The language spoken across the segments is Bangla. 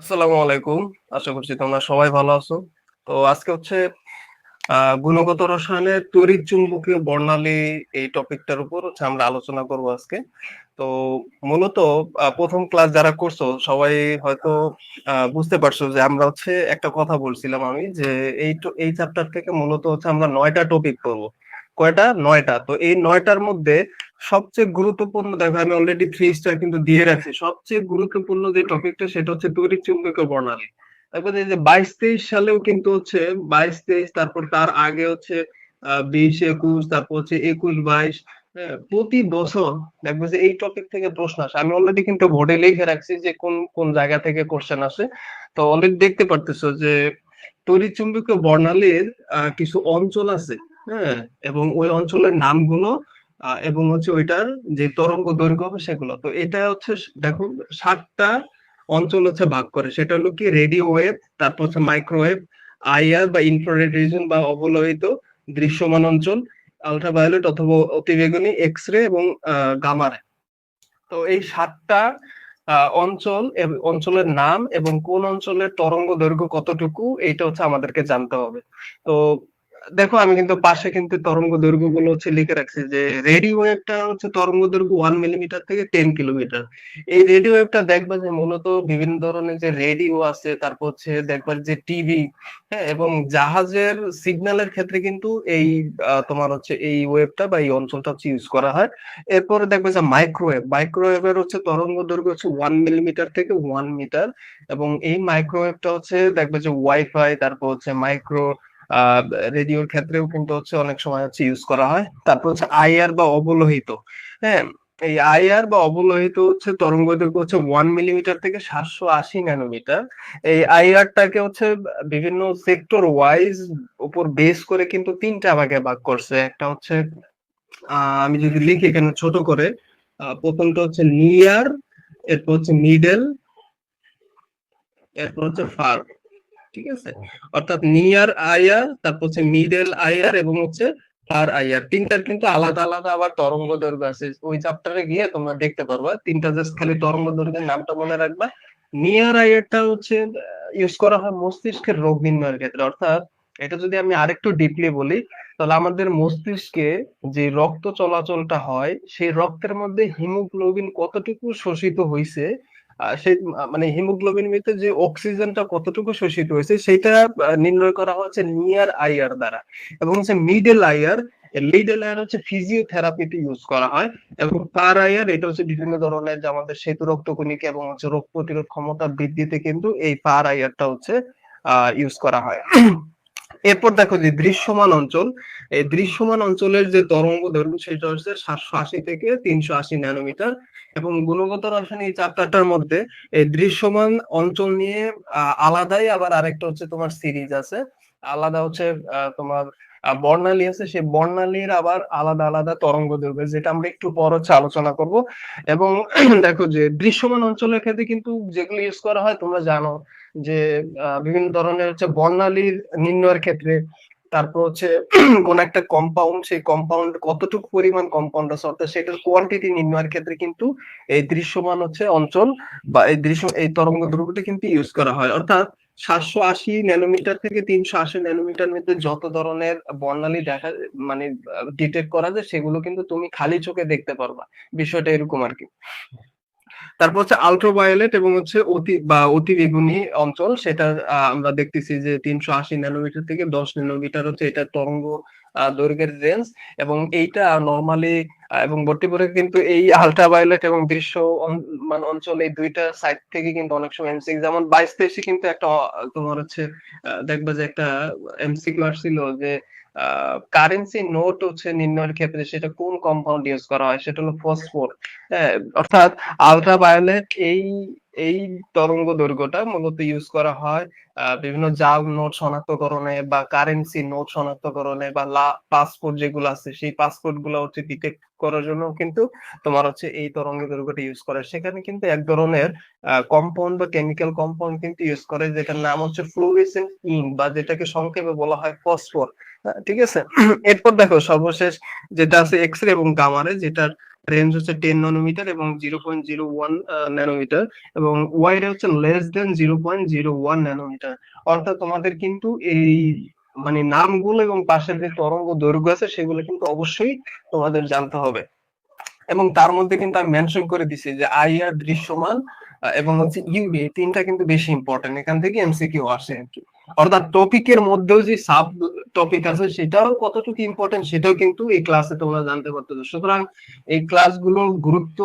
আসসালামু আলাইকুম। আশা করছি তোমরা সবাই ভালো আছো। তো আজকে হচ্ছে গুণগত রসায়নের তড়িৎ চুম্বকীয় বর্ণালী এই টপিকটার উপর হচ্ছে আমরা আলোচনা করব আজকে। তো মূলত প্রথম ক্লাস যারা করছ, সবাই হয়তো বুঝতে পারছ যে আমরা হচ্ছে একটা কথা বলছিলাম আমি যে এই এই চ্যাপ্টার থেকে মূলত হচ্ছে আমরা নয়টা টপিক করব। কয়টা? নয়টা। তো এই নয়টার মধ্যে সবচেয়ে গুরুত্বপূর্ণ দেখো আমি অলরেডি থ্রি স্টার কিন্তু দিয়ে রাখছি। সবচেয়ে গুরুত্বপূর্ণ যে টপিকটা সেটা হচ্ছে তড়িৎ চুম্বকীয় বর্ণালী তারপর যে বাইশ তেইশ সালেও কিন্তু হচ্ছে বাইশ তেইশ তারপর তার আগে হচ্ছে বিশ একুশ তারপর হচ্ছে একুশ বাইশ হ্যাঁ, প্রতি বছর দেখবে যে এই টপিক থেকে প্রশ্ন আসে। আমি অলরেডি কিন্তু বোর্ডে লিখে রাখছি যে কোন কোন জায়গা থেকে কোশ্চেন আসে। তো অলরেডি দেখতে পারতেছো যে তড়িৎ চুম্বকীয় বর্ণালীর কিছু অঞ্চল আছে হ্যাঁ এবং ওই অঞ্চলের নামগুলো এবং হচ্ছে ওইটার যে তরঙ্গ দৈর্ঘ্য হবে সেগুলো। তো এটা হচ্ছে দেখো, সাতটা অঞ্চল হচ্ছে ভাগ করে। সেটা হলো কি রেডিও ওয়েভ, তারপর হচ্ছে মাইক্রোওয়েভ, আইআর বা ইনফ্রারেড রিজন বা অবলোহিত দৃশ্যমান অঞ্চল, আলট্রাভায়োলেট অথবা অতিবেগুনি এক্স রে এবং গামা রে তো এই সাতটা অঞ্চল অঞ্চলের নাম এবং কোন অঞ্চলের তরঙ্গ দৈর্ঘ্য কতটুকু, এইটা হচ্ছে আমাদেরকে জানতে হবে। তো দেখো, আমি কিন্তু পাশে কিন্তু তরঙ্গ দৈর্ঘ্যগুলো হচ্ছে লিখে রাখছি যে রেডিও ওয়েভটা হচ্ছে তরঙ্গ দৈর্ঘ্য ওয়ান মিলিমিটার থেকে টেন কিলোমিটার এই রেডিও ওয়েভটা দেখবা যে মূলত বিভিন্ন ধরনের যে রেডিও আছে, তারপর হচ্ছে দেখবা যে টিভি হ্যাঁ এবং জাহাজের সিগন্যালের ক্ষেত্রে কিন্তু এই তোমার হচ্ছে এই ওয়েভটা বা এই অঞ্চলটা হচ্ছে ইউজ করা হয়। এরপরে দেখবে যে মাইক্রোওয়েভ মাইক্রোওয়েভের হচ্ছে তরঙ্গ দৈর্ঘ্য হচ্ছে ওয়ান মিলিমিটার থেকে ওয়ান মিটার এবং এই মাইক্রোওয়েভটা হচ্ছে দেখবে যে ওয়াইফাই তারপর হচ্ছে মাইক্রো রেডিওর ক্ষেত্রেও কিন্তু হচ্ছে অনেক সময় হচ্ছে ইউজ করা হয়। তারপর হচ্ছে আইআর বা অবলোহিত। হ্যাঁ এই আইআর বা অবলোহিত হচ্ছে তরঙ্গ হচ্ছে ওয়ান মিলিমিটার থেকে সাতশো আশি ন্যানোমিটার এই আইআরটাকে হচ্ছে বিভিন্ন সেক্টর ওয়াইজ উপর বেস করে কিন্তু তিনটা ভাগে ভাগ করছে। একটা হচ্ছে আমি যদি লিখি এখানে ছোট করে প্রথমটা হচ্ছে নিয়ার এরপর হচ্ছে মিডল এরপর হচ্ছে ফার ঠিক আছে? অর্থাৎ নিয়ার আইআর তারপর হচ্ছে মিডল আইআর এবং হচ্ছে ফার আইআর তিনটার কিন্তু আলাদা আলাদা আবার তরঙ্গ দৈর্ঘ্য আছে। ওই চ্যাপ্টারে গিয়ে তোমরা দেখতে পারবা। তিনটা জাস্ট খালি তরঙ্গ দৈর্ঘ্যের নামটা মনে রাখবা। নিয়ার আইআরটা হচ্ছে ইউজ করা হয় মস্তিষ্কের রোগ নির্ণয়ের ক্ষেত্রে। অর্থাৎ এটা যদি আমি আরেকটু ডিপলি বলি তাহলে আমাদের মস্তিষ্কে যে রক্ত চলাচলটা হয় সেই রক্তের মধ্যে হিমোগ্লোবিন কতটুকু শোষিত হয়েছে সেই মানে হিমোগ্লোবিন ভিতরে যে অক্সিজেনটা কতটুকু শোষিত হয়েছে সেটা নির্ণয় করা হচ্ছে নিয়ার আইআর দ্বারা এবং হচ্ছে মিডল আইআর লিডল আইআর হচ্ছে ফিজিওথেরাপিতে ইউজ করা হয় এবং ফার আইআর, এটা হচ্ছে বিভিন্ন ধরনের যে আমাদের সেতু রক্তকণিকা এবং হচ্ছে রোগ প্রতিরোধ ক্ষমতা বৃদ্ধিতে কিন্তু এই ফার আইআরটা হচ্ছে ইউজ করা হয়। এরপর দেখো যে দৃশ্যমান অঞ্চল, এই দৃশ্যমান অঞ্চলের যে তরঙ্গ দৈর্ঘ্য সেটা হচ্ছে সাতশো আশি থেকে তিনশো আশি ন্যানোমিটার এবং গুণগত রসায়ন এই চ্যাপ্টারটার মধ্যে এই দৃশ্যমান অঞ্চল নিয়ে আলাদাই আবার আরেকটা হচ্ছে তোমার সিরিজ আছে। আলাদা হচ্ছে তোমার বর্ণালী আছে, সেই বর্ণালীর আবার আলাদা আলাদা তরঙ্গ দৈর্ঘ্য যেটা আমরা একটু পর হচ্ছে আলোচনা করব। এবং দেখো যে দৃশ্যমান অঞ্চলের ক্ষেত্রে কিন্তু যেগুলো ইউজ করা হয় তোমরা জানো যে বিভিন্ন ধরনের হচ্ছে বর্ণালীর নির্ণয়ের ক্ষেত্রে, তারপর হচ্ছে কোন একটা কম্পাউন্ড সেই কম্পাউন্ড কতটুকু পরিমাণ কম্পাউন্ড আছে, অর্থাৎ সেটার কোয়ান্টিটি নির্ণয়ের ক্ষেত্রে কিন্তু এই দৃশ্যমান হচ্ছে অঞ্চল বা এই দৃশ্য, এই তরঙ্গ দৈর্ঘ্যটা কিন্তু ইউজ করা হয়। অর্থাৎ সাতশো আশি ন্যানোমিটার থেকে তিনশো আশি ন্যানোমিটার মধ্যে যত ধরনের বর্ণালী দেখা মানে ডিটেক্ট করা যায়, সেগুলো কিন্তু তুমি খালি চোখে দেখতে পারবা। বিষয়টা এরকম আর কি। তারপর হচ্ছে আলট্রাভায়োলেট এবং হচ্ছে অতি, বা অতি বেগুনি অঞ্চল, সেটা আমরা দেখতেছি যে তিনশো আশি ন্যানোমিটার থেকে দশ ন্যানোমিটার হচ্ছে এটা তরঙ্গ দৈর্ঘ্যের রেঞ্জ এবং এইটা নর্মালি এবং বর্তমানে কিন্তু এই আলট্রাভায়োলেট এবং দৃশ্য মানে অঞ্চল এই দুইটা সাইড থেকে কিন্তু অনেক সময় এমসিকিউ যেমন বাইশ তেইশে কিন্তু একটা, তোমার হচ্ছে দেখবা যে একটা এমসিকিউ আসছিল যে কারেন্সি নোট হচ্ছে নির্ণয়ের ক্ষেত্রে সেটা কোন কম্পাউন্ড ইউজ করা হয়? সেটা হলো ফসফর হ্যাঁ অর্থাৎ আলট্রাভায়োলেট এই এই তরঙ্গ দৈর্ঘ্যটা মূলত ইউজ করা হয় বিভিন্ন জাল নোট শনাক্তকরণে বা কারেন্সি নোট শনাক্তকরণে বা পাসপোর্ট যেগুলো আছে সেই পাসপোর্টগুলো হচ্ছে ডিটেক্ট করার জন্য কিন্তু তোমার হচ্ছে এই তরঙ্গ দৈর্ঘ্যটা ইউজ করে। সেখানে কিন্তু এক ধরনের কম্পাউন্ড বা কেমিক্যাল কম্পাউন্ড কিন্তু ইউজ করে যেটার নাম হচ্ছে ফ্লুorescent ইঙ্ক বা যেটাকে সংক্ষেপে বলা হয় ফসফর ঠিক আছে? এরপর দেখো সর্বশেষ যেটা আছে এক্স রে এবং গামারে যেটার রেঞ্জ হচ্ছে টেন ন্যানোমিটার এবং zero point zero one nanometre এবং ওয়াইড হচ্ছে less than zero point zero one nanometre অর্থাৎ তোমাদের কিন্তু এই মানে নামগুলো এবং পাশের যে তরঙ্গ দৈর্ঘ্য আছে, সেগুলো কিন্তু অবশ্যই তোমাদের জানতে হবে। এবং তার মধ্যে কিন্তু আমি মেনশন করে দিছি যে আইআর দৃশ্যমান এবং হচ্ছে ইউবি তিনটা কিন্তু বেশি ইম্পর্টেন্ট এখান থেকে এমসিকিউ আসে আর কি। অর্থাৎ টপিকের মধ্যেও যে সাব টপিক আছে সেটাও কতটুকু ইম্পর্টেন্ট সেটাও কিন্তু এই ক্লাসে তোমরা জানতে পারতেছো। সুতরাং এই ক্লাসগুলোর গুরুত্ব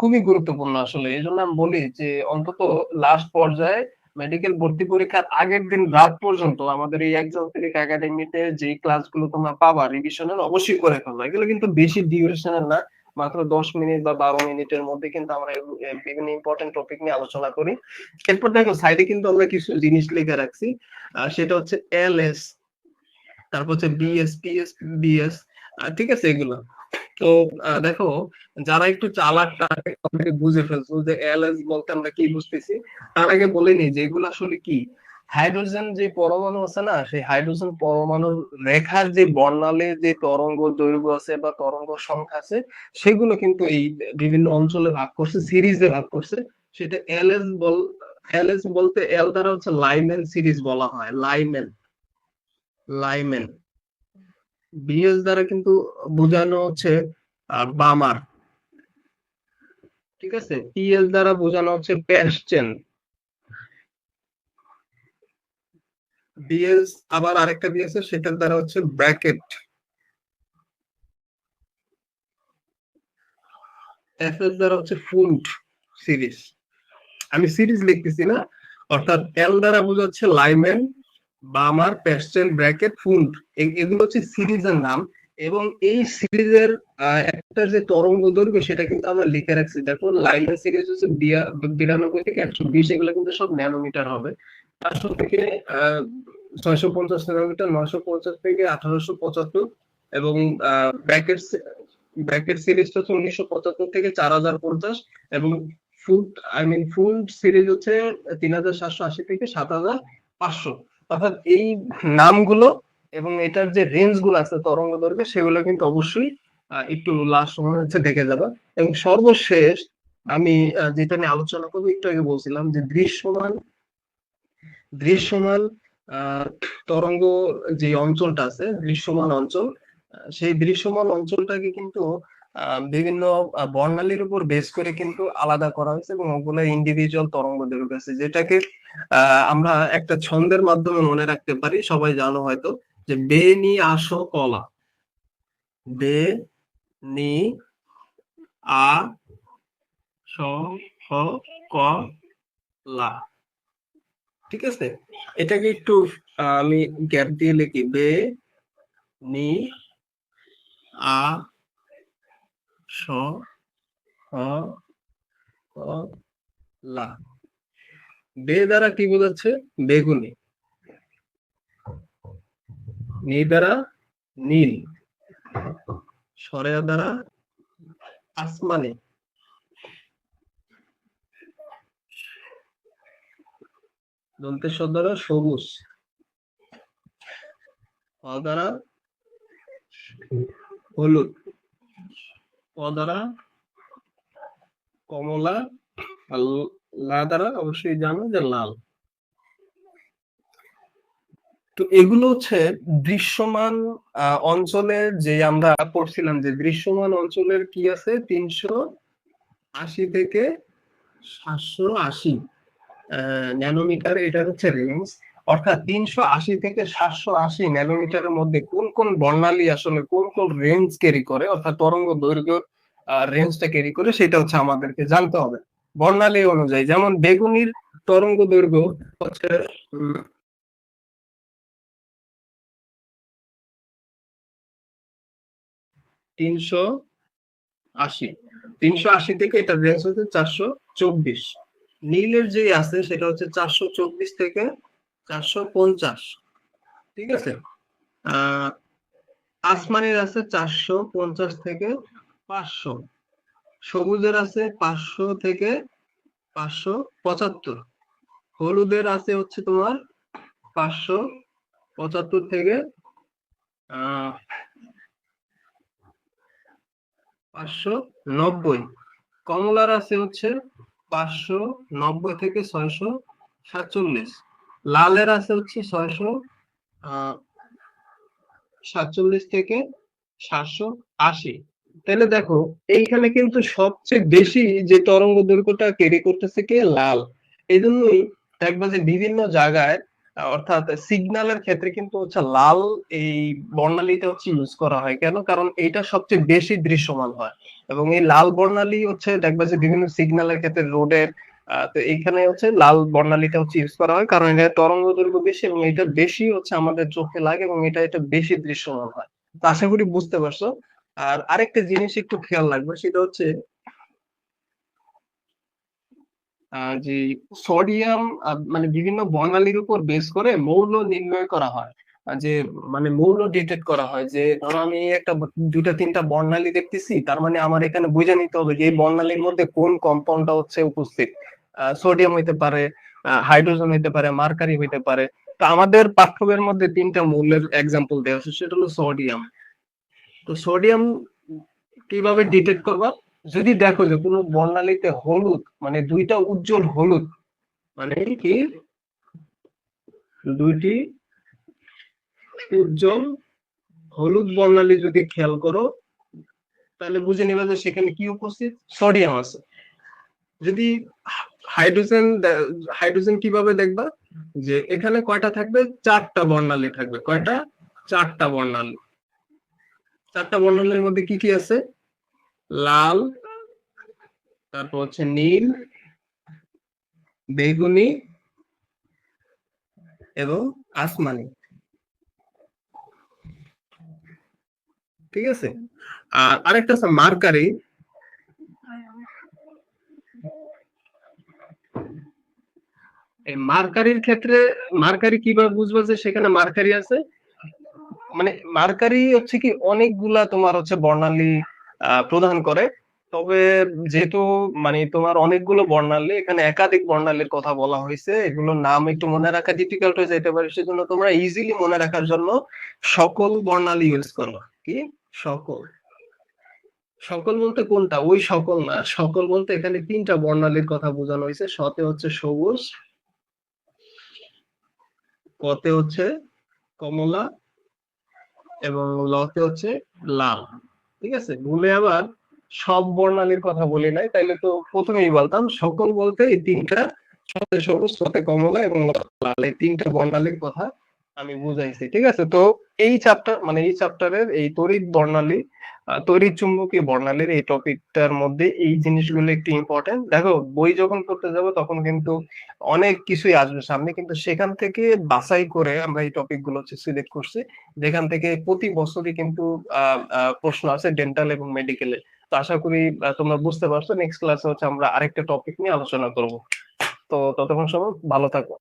খুবই গুরুত্বপূর্ণ আসলে। এই জন্য আমি বলি যে অন্তত লাস্ট পর্যায়ে মেডিকেল ভর্তি পরীক্ষার আগের দিন রাত পর্যন্ত আমাদের এই একজন একাডেমিতে যে ক্লাসগুলো তোমরা পাবা রিভিশনের অবশ্যই করে ফেলবা। এগুলো কিন্তু বেশি ডিউরেশনের না। মাত্র দশ মিনিট বা বারো মিনিটের মধ্যে কিন্তু আমরা বিভিন্ন ইম্পর্টেন্ট টপিক নিয়ে আলোচনা করি। এরপর দেখো সাইডে কিন্তু আমরা কিছু জিনিস লিখে রাখছি। সেটা হচ্ছে এল এস তারপর হচ্ছে বিএস পিএস বিএস ঠিক আছে এগুলো। তো দেখো, যারা একটু চালাক, তারা বুঝে ফেলছো যে এল এস বলতে আমরা কি বুঝতেছি? তার আগে বলে নিই যে এগুলো আসলে কি? হাইড্রোজেন যে পরমাণু আছে না, সেই হাইড্রোজেন পরমাণুর রেখার যে বর্ণালী, যে তরঙ্গ দৈর্ঘ্য আছে বা তরঙ্গ সংখ্যা আছে, সেগুলো কিন্তু এই বিভিন্ন অঞ্চলে ভাগ করছে, সিরিজে ভাগ করছে। সেটা এলএস বল, এলএস বলতে এল দ্বারা হচ্ছে লাইমেন সিরিজ বলা হয়, লাইমেন। লাইমেন। বিএস দ্বারা কিন্তু বোঝানো হচ্ছে বামার। ঠিক আছে? পিএস দ্বারা বোঝানো হচ্ছে প্যাসচেন বিএস আবার আরেকটা বিএস সেটার দ্বারা হচ্ছে ব্র্যাকেট। এফ এর দ্বারা হচ্ছে ফুন্ট সিরিজ। আমি সিরিজ লিখতেছি না, অর্থাৎ এল দ্বারা বোঝাচ্ছে লাইমেন বামার প্যাসচেন ব্র্যাকেট, ফুন্ট। এগুলো হচ্ছে সিরিজের নাম এবং এই সিরিজের একটা যে তরঙ্গ দৈর্ঘ্য, সেটা কিন্তু আমরা লিখে রাখছি। দেখো লাইমেন সিরিজ হচ্ছে বিরানব্বই থেকে একশো বিশ, এগুলো কিন্তু সব ন্যানোমিটার হবে। চারশো থেকে ছয়শো পঞ্চাশ ন্যানোমিটার নয়শো পঞ্চাশ থেকে আঠারোশো পঁচাত্তর এবং ব্র্যাকেট ব্র্যাকেট সিরিজটা হচ্ছে উনিশশো পঁচাত্তর থেকে চার হাজার পঞ্চাশ এবং ফুল, আই মিন ফুল সিরিজ হচ্ছে তিন হাজার সাতশো আশি থেকে সাত হাজার পাঁচশো। অর্থাৎ এই নামগুলো এবং এটার যে রেঞ্জগুলো আছে, তরঙ্গ দৈর্ঘ্য, সেগুলো কিন্তু অবশ্যই একটু লাস্ট সময় হচ্ছে দেখে যাবা। এবং সর্বশেষ আমি যেটা নিয়ে আলোচনা করব, একটু আগে বলছিলাম যে দৃশ্যমান দৃশ্যমান তরঙ্গ যে অঞ্চলটা আছে, দৃশ্যমান অঞ্চল, সেই দৃশ্যমান অঞ্চলটাকে কিন্তু বিভিন্ন বর্ণালীর উপর বেস করে কিন্তু আলাদা করা হয়েছে এবং ওগুলো ইন্ডিভিজুয়াল তরঙ্গ দৈর্ঘ্য আছে যেটাকে আমরা একটা ছন্দের মাধ্যমে মনে রাখতে পারি, সবাই জানো হয়তো, যে বে নি আসো কলা বে নি আ স ক লা ঠিক আছে? এটাকে একটু আমি গ্যাপ দিয়ে লিখি, বে, নি, আ, স লা। বে দ্বারা কি বোঝাচ্ছে? বেগুনি। নি দ্বারা নীল। সরেয়া দ্বারা আসমানি। দন্তেশ্বর দ্বারা সবুজ। হ দ্বারা হলুদ। ক দ্বারা কমলা আর লা দ্বারা অবশ্যই জানো যে লাল। তো এগুলো হচ্ছে দৃশ্যমান অঞ্চলের যে আমরা পড়ছিলাম যে দৃশ্যমান অঞ্চলের কি আছে? তিনশো আশি থেকে সাতশো আশি। ন্যানোমিটার, এটা হচ্ছে রেঞ্জ। অর্থাৎ তিনশো আশি থেকে সাতশো আশি ন্যানোমিটারের মধ্যে কোন কোন বর্ণালী আসলে কোন কোন রেঞ্জ ক্যারি করে, অর্থাৎ তরঙ্গ দৈর্ঘ্য রেঞ্জটা ক্যারি করে, সেটা হচ্ছে আমাদেরকে জানতে হবে। বর্ণালী অনুযায়ী, যেমন বেগুনির তরঙ্গ দৈর্ঘ্য হচ্ছে তিনশো আশি। তিনশো আশি থেকে এটা রেঞ্জ হচ্ছে চারশো চব্বিশ। নীলের যে আছে সেটা হচ্ছে চারশো চব্বিশ থেকে চারশো পঞ্চাশ। ঠিক আছে? আসমানের আছে চারশো পঞ্চাশ থেকে পাঁচশো। সবুজের আছে পাঁচশো থেকে পাঁচশো পঁচাত্তর। হলুদের আছে হচ্ছে তোমার পাঁচশো পঁচাত্তর থেকে পাঁচশো নব্বই। কমলার আছে হচ্ছে পাঁচশো নব্বই থেকে ছয়শো সাতচল্লিশ। লালের আছে হচ্ছে ছয়শো সাতচল্লিশ থেকে সাতশো আশি। তাহলে দেখো, এইখানে কিন্তু সবচেয়ে বেশি যে তরঙ্গ দৈর্ঘ্যটা ক্যারি করতেছে কে? লাল। এই জন্যই দেখবা যে বিভিন্ন জায়গায় অর্থাৎ সিগন্যালের ক্ষেত্রে কিন্তু হচ্ছে লাল এই বর্ণালীটা হচ্ছে ইউজ করা হয়। কেন? কারণ এইটা সবচেয়ে বেশি দৃশ্যমান হয়। এবং এই লাল বর্ণালী হচ্ছে দেখবা যে বিভিন্ন সিগন্যালের ক্ষেত্রে রোডের তো এইখানে হচ্ছে লাল বর্ণালীটা হচ্ছে ইউজ করা হয়। কারণ এটা তরঙ্গ দৈর্ঘ্য বেশি এবং এটা বেশি হচ্ছে আমাদের চোখে লাগে এবং এটা এটা বেশি দৃশ্যমান হয়। তো আশা করি বুঝতে পারছ। আর আরেকটা জিনিস একটু খেয়াল রাখবে, সেটা হচ্ছে যে সোডিয়াম মানে বিভিন্ন বর্ণালীর উপর বেস করে মৌল নির্ণয় করা হয়। যে মানে মৌল ডিটেক্ট করা হয় যে, ধরো আমি একটা দুইটা, তিনটা বর্ণালী দেখতেছি, তার মানে আমার এখানে বুঝে নিতে হবে যে, এই বর্ণালীর মধ্যে কোন কম্পাউন্ডটা হচ্ছে উপস্থিত। সোডিয়াম হইতে পারে হাইড্রোজেন হইতে পারে, মার্কারি হইতে পারে। তো আমাদের পাঠ্যবের মধ্যে তিনটা মৌলের এক্সাম্পল দেওয়া আছে সেটা হলো সোডিয়াম। তো সোডিয়াম কীভাবে ডিটেক্ট করবা? যদি দেখো যে কোনো বর্ণালীতে হলুদ মানে দুইটা উজ্জ্বল হলুদ মানে কি? দুইটি উজ্জ্বল হলুদ বর্ণালী যদি খেয়াল করো তাহলে বুঝে নিবা যে সেখানে কি উপস্থিত? সোডিয়াম আছে। যদি হাইড্রোজেন হাইড্রোজেন কীভাবে দেখবা? যে এখানে কয়টা থাকবে? চারটা বর্ণালী থাকবে। কয়টা? চারটা বর্ণালী। চারটা বর্ণালীর মধ্যে কি কি আছে? লাল, তারপর হচ্ছে নীল, বেগুনি এবং আসমানি। ঠিক আছে? আর আরেকটা আছে মার্কারি। এই মার্কারির ক্ষেত্রে, মার্কারি কীভাবে বুঝব যে সেখানে মার্কারি আছে? মানে মার্কারি হচ্ছে কি, অনেকগুলা তোমার হচ্ছে বর্ণালী প্রদান করে। তবে যেহেতু মানে তোমার অনেকগুলো বর্ণালী, এখানে একাধিক বর্ণালীর কথা বলা হয়েছে। এগুলোর নাম একটু মনে রাখা ডিফিকাল্ট হয়ে যেতে পারে, সেজন্য তোমরা ইজিলি মনে রাখার জন্য সকল বর্ণালী ইউজ করো। কি? সকল। সকল বলতে কোনটা? ওই সকল না। সকল বলতে এখানে তিনটা বর্ণালীর কথা বোঝানো হয়েছে। সতে হচ্ছে সবুজ, কতে হচ্ছে কমলা, এবং লতে হচ্ছে লাল। ঠিক আছে? ভুলে আবার সব বর্ণালীর কথা বলি নাই, তাইলে তো প্রথমেই বলতাম, সকল বলতে এই তিনটা সতে সবুজ সতে কমলা এবং লাল, এই তিনটা বর্ণালীর কথা আমি বুঝাইছি, ঠিক আছে? তো এই চ্যাপ্টার মানে এই চ্যাপ্টারের এই তড়িৎ বর্ণালী তড়িৎ চুম্বকীয় বর্ণালীর এই টপিকটার মধ্যে এই জিনিসগুলো একটু ইম্পর্টেন্ট দেখো, বই যখন পড়তে যাব তখন কিন্তু অনেক কিছুই আসবে সামনে, কিন্তু সেখান থেকে বাছাই করে আমরা এই টপিকগুলো হচ্ছে সিলেক্ট করছি, যেখান থেকে প্রতি বছরই কিন্তু প্রশ্ন আছে ডেন্টাল এবং মেডিকেলে তো আশা করি তোমরা বুঝতে পারছ। নেক্সট ক্লাসে হচ্ছে আমরা আরেকটা টপিক নিয়ে আলোচনা করব। তো ততক্ষণ সময়, ভালো থাকো।